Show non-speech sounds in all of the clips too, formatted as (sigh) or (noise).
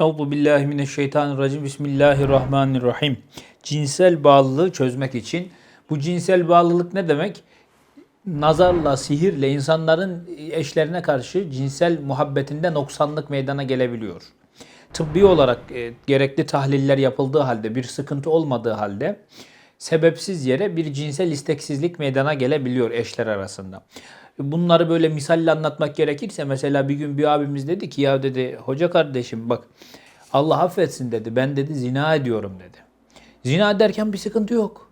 Euzu billahi mineşşeytanirracim. Bismillahirrahmanirrahim. Cinsel bağlılığı çözmek için bu cinsel bağlılık ne demek? Nazarla, sihirle insanların eşlerine karşı cinsel muhabbetinde noksanlık meydana gelebiliyor. Tıbbi olarak e, gerekli tahliller yapıldığı halde, bir sıkıntı olmadığı halde sebepsiz yere bir cinsel isteksizlik meydana gelebiliyor eşler arasında. Bunları böyle misalle anlatmak gerekirse mesela bir gün bir abimiz dedi ki ya dedi hoca kardeşim bak Allah affetsin dedi ben dedi zina ediyorum dedi. Zina ederken bir sıkıntı yok.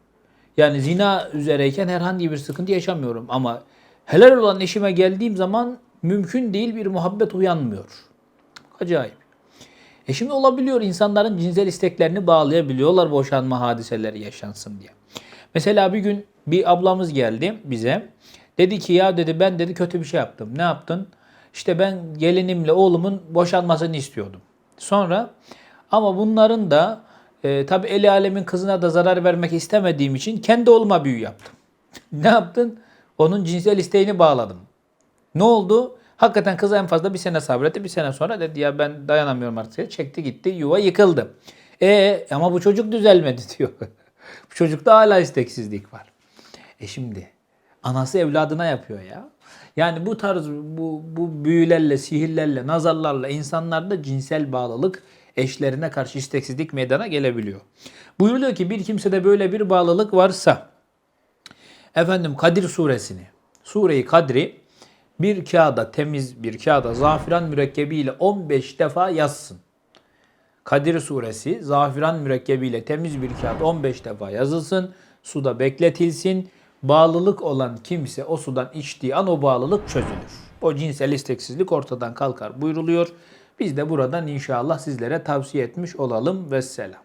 Yani zina üzereyken herhangi bir sıkıntı yaşamıyorum ama helal olan eşime geldiğim zaman mümkün değil bir muhabbet uyanmıyor. Acayip. E şimdi olabiliyor insanların cinsel isteklerini bağlayabiliyorlar boşanma hadiseleri yaşansın diye. Mesela bir gün bir ablamız geldi bize. Dedi ki ya dedi ben dedi kötü bir şey yaptım. Ne yaptın? İşte ben gelinimle oğlumun boşanmasını istiyordum. Sonra ama bunların da e, tabi eli alemin kızına da zarar vermek istemediğim için kendi oğluma büyü yaptım. (laughs) ne yaptın? Onun cinsel isteğini bağladım. Ne oldu? Hakikaten kız en fazla bir sene sabretti. Bir sene sonra dedi ya ben dayanamıyorum artık. Çekti gitti yuva yıkıldı. E ama bu çocuk düzelmedi (laughs) diyor. bu çocukta hala isteksizlik var. E şimdi anası evladına yapıyor ya. Yani bu tarz bu, bu büyülerle, sihirlerle, nazarlarla insanlarda cinsel bağlılık eşlerine karşı isteksizlik meydana gelebiliyor. Buyuruluyor ki bir kimsede böyle bir bağlılık varsa efendim Kadir suresini, sureyi Kadri bir kağıda temiz bir kağıda zafiran mürekkebiyle 15 defa yazsın. Kadir suresi zafiran mürekkebiyle temiz bir kağıt 15 defa yazılsın. Suda bekletilsin. Bağlılık olan kimse o sudan içtiği an o bağlılık çözülür. O cinsel isteksizlik ortadan kalkar buyruluyor. Biz de buradan inşallah sizlere tavsiye etmiş olalım. Vesselam.